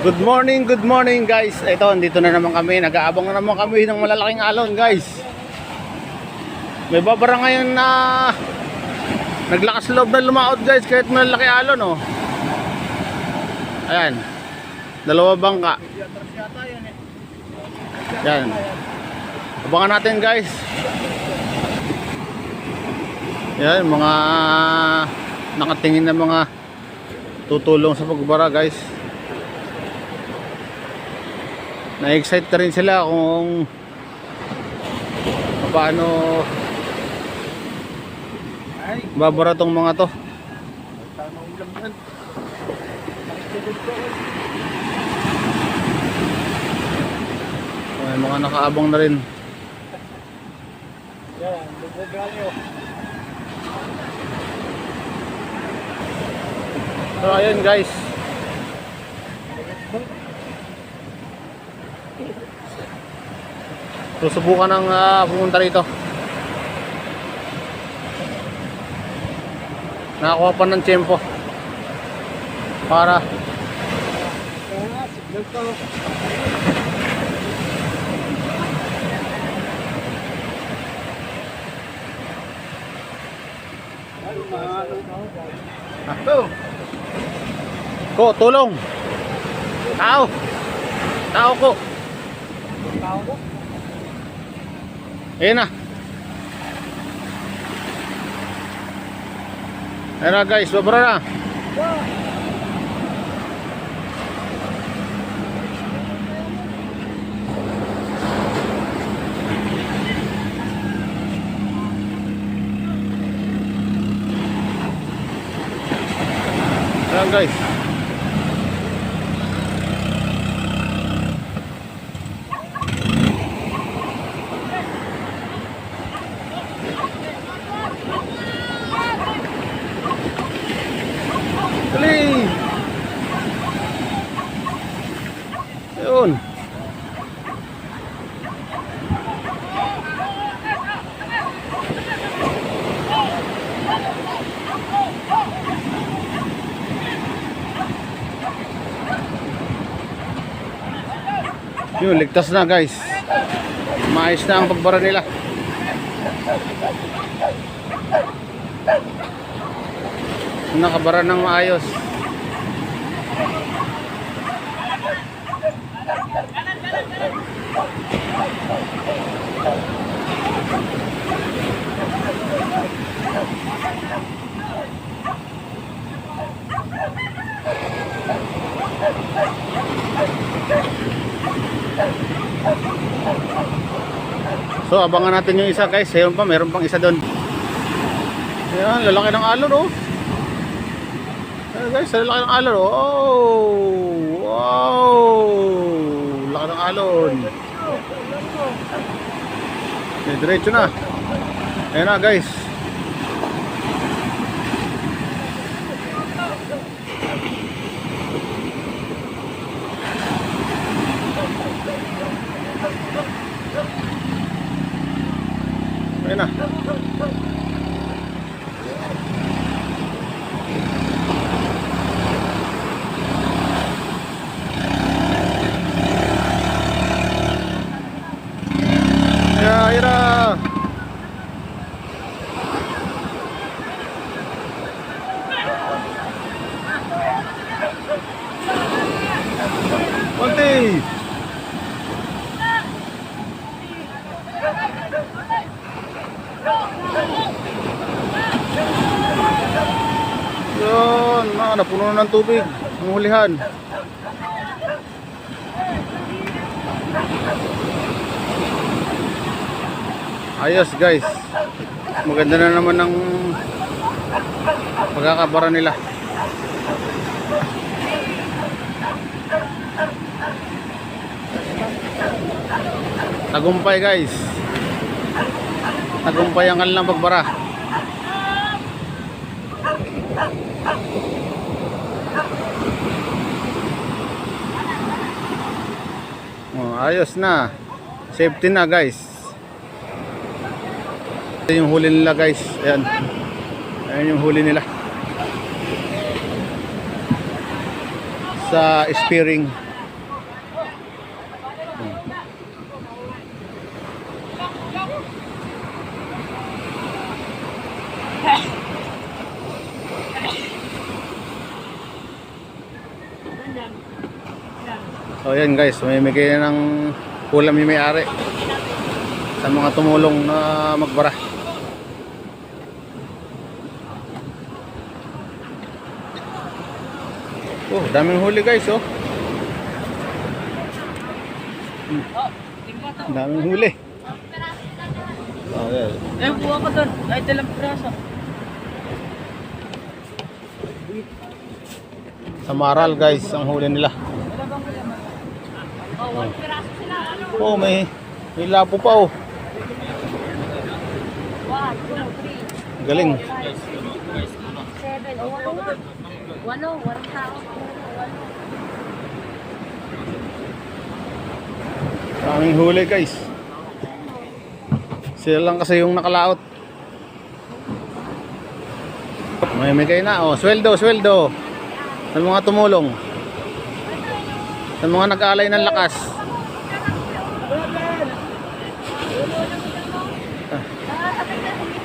Good morning, good morning guys. Ito, andito na naman kami. Nag-aabang na naman kami ng malalaking alon guys. May babara ngayon na naglakas loob na lumaot guys kahit malaki alon oh. Ayan. Dalawa bangka. Yan. Abangan natin guys. Yan, mga nakatingin na mga tutulong sa pagbara guys. Na-excite na rin sila kung paano babara tong mga to. May mga nakaabang na rin. Yan, bubugalyo. So ayun guys. Susubukan ng ah, pumunta rito. Nakakuha pa ng tiyempo. Para. Ko, tulong. Tao. Tao ko. Tao ko. Ayun na. Ayun na guys, babara na. Ayan guys. Dali! Ayun. Yun, ligtas na guys. Maayos na ang pagbara nila. Nakabara ng maayos. So abangan natin yung isa guys. Ayun pa, meron pang isa doon. Ayan, lalaki ng alon oh. Ayan guys, lalaki ng alon oh. Wow. Laki ng alon. Okay, diretso na. Ayan na guys. Ayan na. Ya, ira. Konti. Mga napuno na ng tubig. Ang. Ayos guys. Maganda na naman ng pagkakabara nila. Tagumpay guys. Tagumpay ang kanilang pagbara. Ayos na. Safety na guys. Ito yung huli nila guys. Ayan. Ayan yung huli nila. Sa spearing. So yan guys, mamimigay na ng ulam yung may-ari sa mga tumulong na magbara. Oh, daming huli guys oh. Hmm. Daming huli. Oh, yeah. Eh, buha ka doon. Kahit ilang piraso. Sa Maral guys, ang huli nila. Oh, may may lapo pa oh. Galing. walo walang tao. Daming huli guys. Sila lang kasi yung nakalaot. May migay na oh, sweldo, sweldo. Sa mga tumulong. Sa mga nag-aalay ng lakas.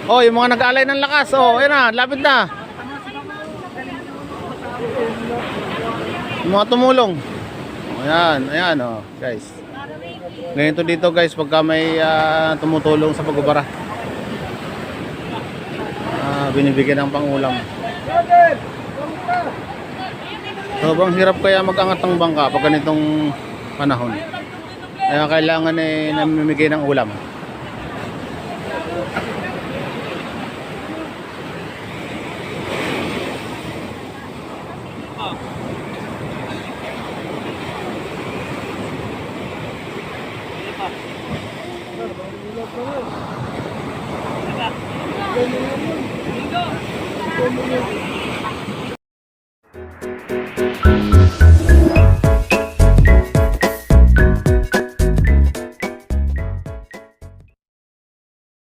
Oh, yung mga nag-aalay ng lakas. Oh, ayun na, lapit na. Yung mga tumulong. Ayan, ayan oh, guys. Ganito dito guys pagka may ah, tumutulong sa pagbabara. Ah, binibigyan ng pangulam. Sobrang hirap kaya mag-angat ng bangka pag ganitong panahon. Kaya kailangan eh namimigay ng ulam. Ganun